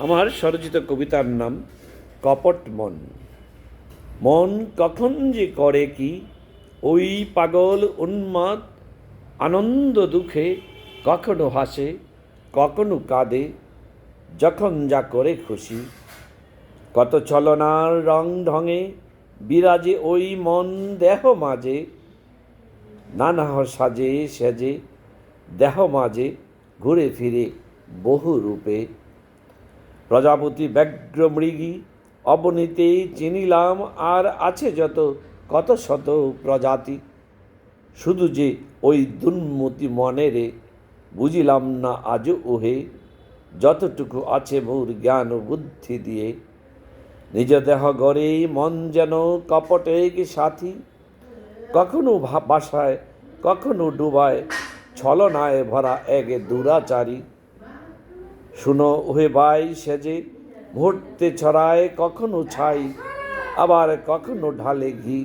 আমার স্বরচিত কবিতার নাম কপট মন। মন কখন যে করে কি, ওই পাগল উন্মাদ আনন্দ দুঃখে কখনো হাসে, কখনো কাঁদে, যখন যা করে খুশি। কত ছলনার রং ঢঙে বিরাজে ওই মন দেহ মাঝে, নানা সাজে সেজে দেহ মাঝে ঘুরে ফিরে বহু রূপে। প্রজাপতি ব্যগ্র মৃগী, অবনীতে চিনিলাম আর আছে যত, কত শত প্রজাতি। শুধু যে ওই দুর্মতি মনেরে বুঝিলাম না আজও ওহে, যতটুকু আছে মোর জ্ঞান বুদ্ধি দিয়ে। নিজ দেহ গড়ে মন যেন কপটে কি সাথী। কখনো বাসায়, কখনো ডুবায়, ছলনায় ভরা এক দুরাচারী। শুনো ওহে ভাই সেজে মুহূর্তে ছড়ায় কখনো ছাই আবার কখনো ঢালে ঘি।